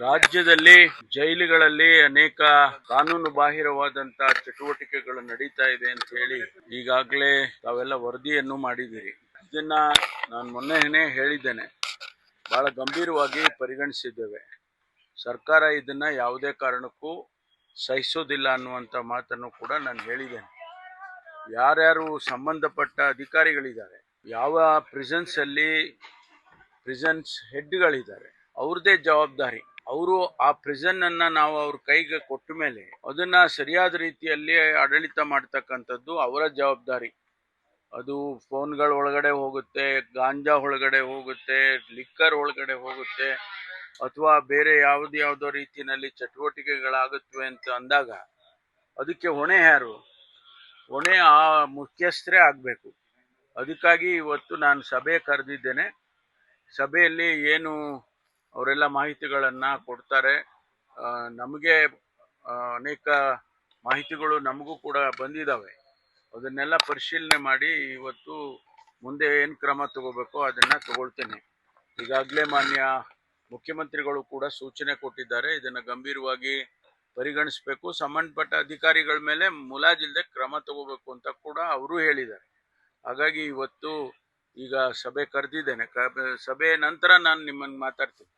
ರಾಜ್ಯದಲ್ಲಿ ಜೈಲುಗಳಲ್ಲಿ ಅನೇಕ ಕಾನೂನು ಬಾಹಿರವಾದಂತಹ ಚಟುವಟಿಕೆಗಳು ನಡೀತಾ ಇದೆ ಅಂತ ಹೇಳಿ ಈಗಾಗಲೇ ತಾವೆಲ್ಲ ವರದಿಯನ್ನು ಮಾಡಿದ್ದೀರಿ. ಇದನ್ನ ನಾನು ಮೊನ್ನೆನೇ ಹೇಳಿದ್ದೇನೆ. ಬಹಳ ಗಂಭೀರವಾಗಿ ಪರಿಗಣಿಸಿದ್ದೇವೆ. ಸರ್ಕಾರ ಇದನ್ನ ಯಾವುದೇ ಕಾರಣಕ್ಕೂ ಸಹಿಸೋದಿಲ್ಲ ಅನ್ನುವಂಥ ಮಾತನ್ನು ಕೂಡ ನಾನು ಹೇಳಿದ್ದೇನೆ. ಯಾರ್ಯಾರು ಸಂಬಂಧಪಟ್ಟ ಅಧಿಕಾರಿಗಳಿದ್ದಾರೆ, ಯಾವ ಪ್ರಿಸನ್ಸಲ್ಲಿ ಪ್ರಿಸನ್ಸ್ ಹೆಡ್ಗಳಿದ್ದಾರೆ, ಅವ್ರದ್ದೇ ಜವಾಬ್ದಾರಿ. ಅವರು ಆ ಪ್ರಿಸನ್ ನಾವು ಅವ್ರ ಕೈಗೆ ಕೊಟ್ಟ ಮೇಲೆ ಅದನ್ನ ಸರಿಯಾದ ರೀತಿಯಲ್ಲಿ ಆಡಳಿತ ಮಾಡ್ತಕ್ಕಂಥದ್ದು ಅವರ ಜವಾಬ್ದಾರಿ. ಅದು ಫೋನ್ಗಳ ಒಳಗಡೆ ಹೋಗುತ್ತೆ, ಗಾಂಜಾ ಒಳಗಡೆ ಹೋಗುತ್ತೆ ಲಿಕ್ಕರ್ ಒಳಗಡೆ ಹೋಗುತ್ತೆ, ಅಥವಾ ಬೇರೆ ಯಾವ್ದು ಯಾವುದೋ ರೀತಿಯಲ್ಲಿ ಚಟುವಟಿಕೆಗಳಾಗುತ್ತವೆ ಅಂತ ಅಂದಾಗ ಅದಕ್ಕೆ ಹೊಣೆ ಯಾರು? ಹೊಣೆ ಆ ಮುಖ್ಯಸ್ಥರೇ ಆಗಬೇಕು. ಅದಕ್ಕಾಗಿ ಇವತ್ತು ನಾನು ಸಭೆ ಕರೆದಿದ್ದೇನೆ. ಸಭೆಯಲ್ಲಿ ಏನು ಅವರೆಲ್ಲ ಮಾಹಿತಿಗಳನ್ನು ಕೊಡ್ತಾರೆ. ನಮಗೆ ಅನೇಕ ಮಾಹಿತಿಗಳು ನಮಗೂ ಕೂಡ ಬಂದಿದ್ದಾವೆ ಅದನ್ನೆಲ್ಲ ಪರಿಶೀಲನೆ ಮಾಡಿ ಇವತ್ತು ಮುಂದೆ ಏನು ಕ್ರಮ ತಗೋಬೇಕೋ ಅದನ್ನು ತಗೊಳ್ತೇನೆ. ಈಗಾಗಲೇ ಮಾನ್ಯ ಮುಖ್ಯಮಂತ್ರಿಗಳು ಕೂಡ ಸೂಚನೆ ಕೊಟ್ಟಿದ್ದಾರೆ. ಇದನ್ನು ಗಂಭೀರವಾಗಿ ಪರಿಗಣಿಸಬೇಕು. ಸಂಬಂಧಪಟ್ಟ ಅಧಿಕಾರಿಗಳ ಮೇಲೆ ಮುಲಾಜಿಲ್ಲದೆ ಕ್ರಮ ತಗೋಬೇಕು ಅಂತ ಕೂಡ ಅವರು ಹೇಳಿದ್ದಾರೆ. ಹಾಗಾಗಿ ಇವತ್ತು ಈಗ ಸಭೆ ಕರೆದಿದ್ದೇನೆ. ಸಭೆ ನಂತರ ನಾನು ನಿಮ್ಮನ್ನು ಮಾತಾಡ್ತೀನಿ.